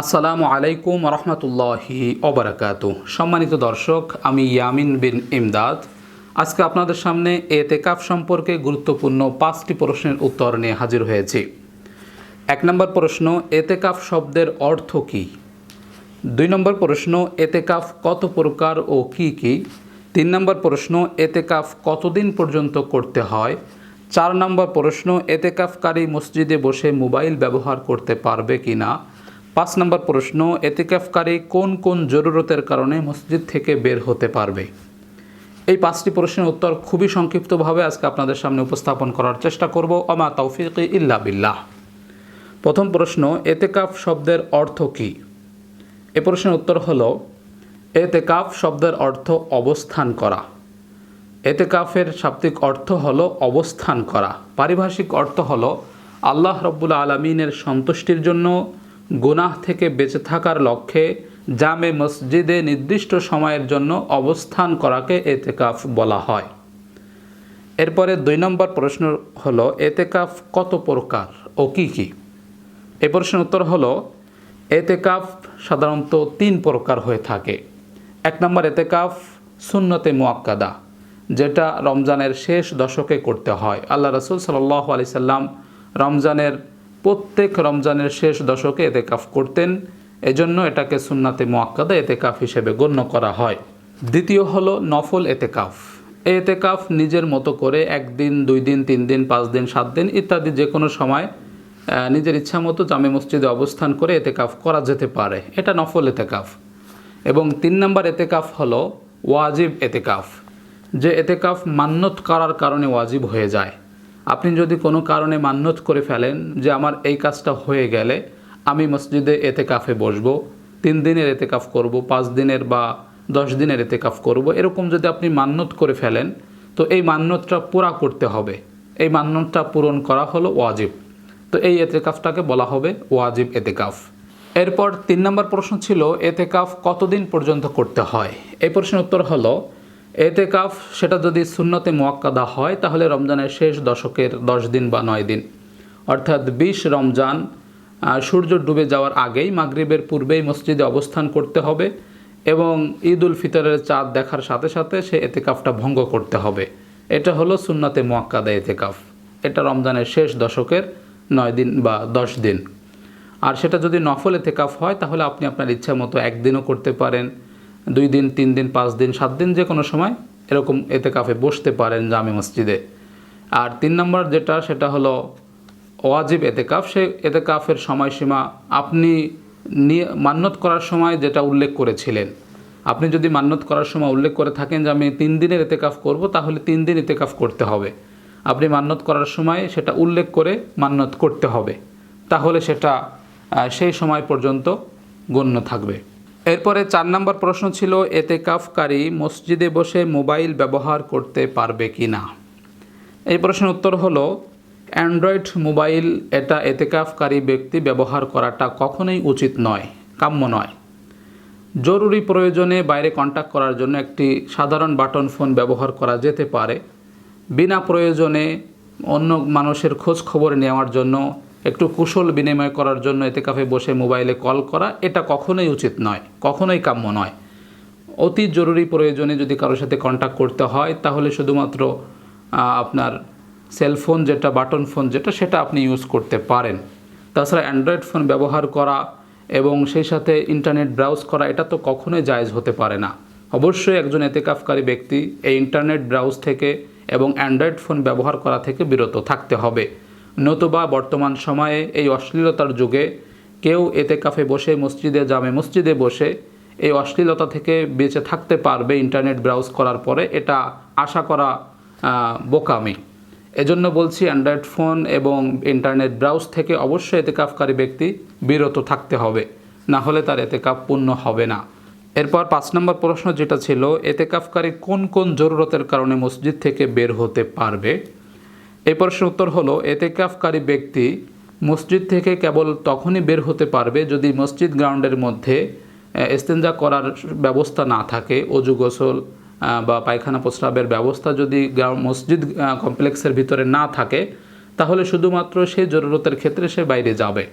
আসসালামু আলাইকুম রহমতুল্লাহি ওবরাকাত। সম্মানিত দর্শক, আমি ইয়ামিন বিন ইমদাদ। আজকে আপনাদের সামনে এতেকাফ সম্পর্কে গুরুত্বপূর্ণ পাঁচটি প্রশ্নের উত্তর নিয়ে হাজির হয়েছি। এক নম্বর প্রশ্ন, এতেকাফ শব্দের অর্থ কী? দুই নম্বর প্রশ্ন, এতেকাফ কত প্রকার ও কি কি? তিন নম্বর প্রশ্ন, এতেকাফ কতদিন পর্যন্ত করতে হয়? চার নম্বর প্রশ্ন, এতেকাফকারী মসজিদে বসে মোবাইল ব্যবহার করতে পারবে কি না পাঁচ নম্বর প্রশ্ন, এতেকাফকারী কোন কোন জরুরতের কারণে মসজিদ থেকে বের হতে পারবে? এই পাঁচটি প্রশ্নের উত্তর খুবই সংক্ষিপ্তভাবে আজকে আপনাদের সামনে উপস্থাপন করার চেষ্টা করব। অমা তৌফিক ইল্লা বিল্লাহ। প্রথম প্রশ্ন, এতেকাফ শব্দের অর্থ কী? এ প্রশ্নের উত্তর হল, এতেকাফ শব্দের অর্থ অবস্থান করা। এতেকাফের শাব্দিক অর্থ হল অবস্থান করা। পারিভাষিক অর্থ হল, আল্লাহ রব্বুল আলমিনের সন্তুষ্টির জন্য গুনাহ থেকে বেঁচে থাকার লক্ষ্যে জামে মসজিদে নির্দিষ্ট সময়ের জন্য অবস্থান করাকে এতেকাফ বলা হয়। এরপরে দুই নম্বর প্রশ্ন হলো, এতেকাফ কত প্রকার ও কী কী? এ প্রশ্নের উত্তর হলো, এতেকাফ সাধারণত তিন প্রকার হয়ে থাকে। এক নম্বর এতেকাফ সুন্নতে মোয়াক্কাদা যেটা রমজানের শেষ দশকে করতে হয়। আল্লাহ রসুল সাল্লাহ আলি সাল্লাম রমজানের প্রত্যেক রমজানের শেষ দশকে এতে কাফ করতেন। এজন্য এটাকে সুন্নাতে মোয়াক্কাদা এতেকাফ হিসেবে গণ্য করা হয়। দ্বিতীয় হলো নফল এতেকাফ। এতে কাফ নিজের মতো করে একদিন, দুই দিন, তিন দিন, পাঁচ দিন, সাত দিন ইত্যাদি যে কোনো সময় নিজের ইচ্ছা মতো জামে মসজিদে অবস্থান করে এতে কাফ করা যেতে পারে। এটা নফল এতেকাফ। এবং তিন নম্বর এতে কাফ হলো ওয়াজিব এতে কাফ যে এতে কাফ মান্যত করার কারণে ওয়াজিব হয়ে যায়। আপনি যদি কোনো কারণে মান্যত করে ফেলেন যে আমার এই কাজটা হয়ে গেলে, আমি মসজিদে এতে কাফে বসবো, তিন দিনের এতে কাফ করব, পাঁচ দিনের বা দশ দিনের এতে কাফ করব, এরকম যদি আপনি মান্যত করে ফেলেন, তো এই মান্যতটা পুরা করতে হবে। এই মান্যতটা পূরণ করা হলো ওয়াজিব। তো এই এতেকাফটাকে বলা হবে ওয়াজিব এতেকাফ। এরপর তিন নম্বর প্রশ্ন ছিল, এতেকাফ কতদিন পর্যন্ত করতে হয়? এই প্রশ্নের উত্তর হলো এতেকাফ, সেটা যদি শূন্যতে মোয়াক্কাদা হয়, তাহলে রমজানের শেষ দশকের দশ দিন বা নয় দিন। অর্থাৎ বিশ রমজান সূর্য ডুবে যাওয়ার আগেই মাগরিবের পূর্বেই মসজিদে অবস্থান করতে হবে এবং ঈদ উল ফিতরের চাঁদ দেখার সাথে সাথে সে এতেকাফটা ভঙ্গ করতে হবে। এটা হলো সুন্নাতে মোয়াক্কাদা এতেকাফ। এটা রমজানের শেষ দশকের নয় দিন বা দশ দিন। আর সেটা যদি নফল এতেকাফ হয়, তাহলে আপনি আপনার ইচ্ছা মতো একদিনও করতে পারেন। দুই দিন, তিন দিন, পাঁচ দিন, সাত দিন যে কোনো সময় এরকম এতেকাফে বসতে পারেন জামে মসজিদে। আর তিন নম্বর যেটা, সেটা হলো ওয়াজিব এতেকাফ। সে এতেকাফের সময়সীমা আপনি নিয়ে মান্যত করার সময় যেটা উল্লেখ করেছিলেন। আপনি যদি মান্যত করার সময় উল্লেখ করে থাকেন যে আমি তিন দিনের এতেকাফ করব, তাহলে তিন দিন এতেকাফ করতে হবে। আপনি মান্যত করার সময় সেটা উল্লেখ করে মান্যত করতে হবে। তাহলে সেটা সেই সময় পর্যন্ত গণ্য থাকবে। এরপরে চার নম্বর প্রশ্ন ছিল এতেকাফকারী মসজিদে বসে মোবাইল ব্যবহার করতে পারবে কি না? এই প্রশ্নের উত্তর হলো, অ্যান্ড্রয়েড মোবাইল এটা এতেকাফকারী ব্যক্তি ব্যবহার করাটা কখনোই উচিত নয়, কাম্য নয়। জরুরি প্রয়োজনে বাইরে কন্ট্যাক্ট করার জন্য একটি সাধারণ বাটন ফোন ব্যবহার করা যেতে পারে। বিনা প্রয়োজনে অন্য মানুষের খোঁজ খবর নেওয়ার জন্য একটু কুশল বিনিময় করার জন্য এতে কাফে বসে মোবাইলে কল করা, এটা কখনোই উচিত নয়, কখনোই কাম্য নয়। অতি জরুরি প্রয়োজনে যদি কারোর সাথে কন্ট্যাক্ট করতে হয়, তাহলে শুধুমাত্র আপনার সেলফোন যেটা বাটন ফোন যেটা, সেটা আপনি ইউজ করতে পারেন। তাছাড়া অ্যান্ড্রয়েড ফোন ব্যবহার করা এবং সেই সাথে ইন্টারনেট ব্রাউজ করা, এটা তো কখনোই জায়েজ হতে পারে না। অবশ্যই একজন এতেকাফকারী ব্যক্তি এই ইন্টারনেট ব্রাউজ থেকে এবং অ্যান্ড্রয়েড ফোন ব্যবহার করা থেকে বিরত থাকতে হবে। নতুবা বর্তমান সময়ে এই অশ্লীলতার যুগে কেউ এতে কাফে বসে, মসজিদে জামে মসজিদে বসে এই অশ্লীলতা থেকে বেঁচে থাকতে পারবে ইন্টারনেট ব্রাউজ করার পরে, এটা আশা করা বোকামি। এজন্য বলছি, অ্যান্ড্রয়েড ফোন এবং ইন্টারনেট ব্রাউজ থেকে অবশ্যই এতেকাফকারী ব্যক্তি বিরত থাকতে হবে, না হলে তার এতেকাফ পূর্ণ হবে না। এরপর পাঁচ নম্বর প্রশ্ন যেটা ছিল, এতেকাফকারী কোন কোন জরুরতের কারণে মসজিদ থেকে বের হতে পারবে? এই প্রশ্নের উত্তর হলো, এতেকাফকারী ব্যক্তি মসজিদ থেকে কেবল তখনই বের হতে পারবে যদি মসজিদ গ্রাউন্ডের মধ্যে এস্তেঞ্জা করার ব্যবস্থা না থাকে, অজু গোসল বা পায়খানা প্রস্রাবের ব্যবস্থা যদি মসজিদ কমপ্লেক্সের ভিতরে না থাকে, তাহলে শুধুমাত্র সেই জরুরতের ক্ষেত্রে সে বাইরে যাবে।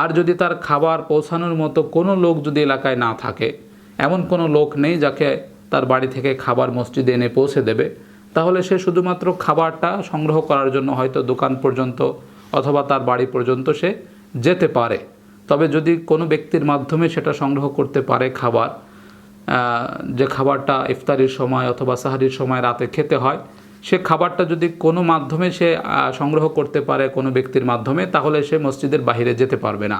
আর যদি তার খাবার পৌঁছানোর মতো কোনো লোক যদি এলাকায় না থাকে, এমন কোনো লোক নেই যাকে তার বাড়ি থেকে খাবার মসজিদে এনে পৌঁছে দেবে তাহলে সে শুধুমাত্র খাবারটা সংগ্রহ করার জন্য হয়তো দোকান পর্যন্ত অথবা তার বাড়ি পর্যন্ত সে যেতে পারে। তবে যদি কোনো ব্যক্তির মাধ্যমে সেটা সংগ্রহ করতে পারে খাবার যে খাবারটা ইফতারির সময় অথবা সাহারির সময় রাতে খেতে হয়, সে খাবারটা যদি কোনো মাধ্যমে সে সংগ্রহ করতে পারে কোনো ব্যক্তির মাধ্যমে, তাহলে সে মসজিদের বাইরে যেতে পারবে না।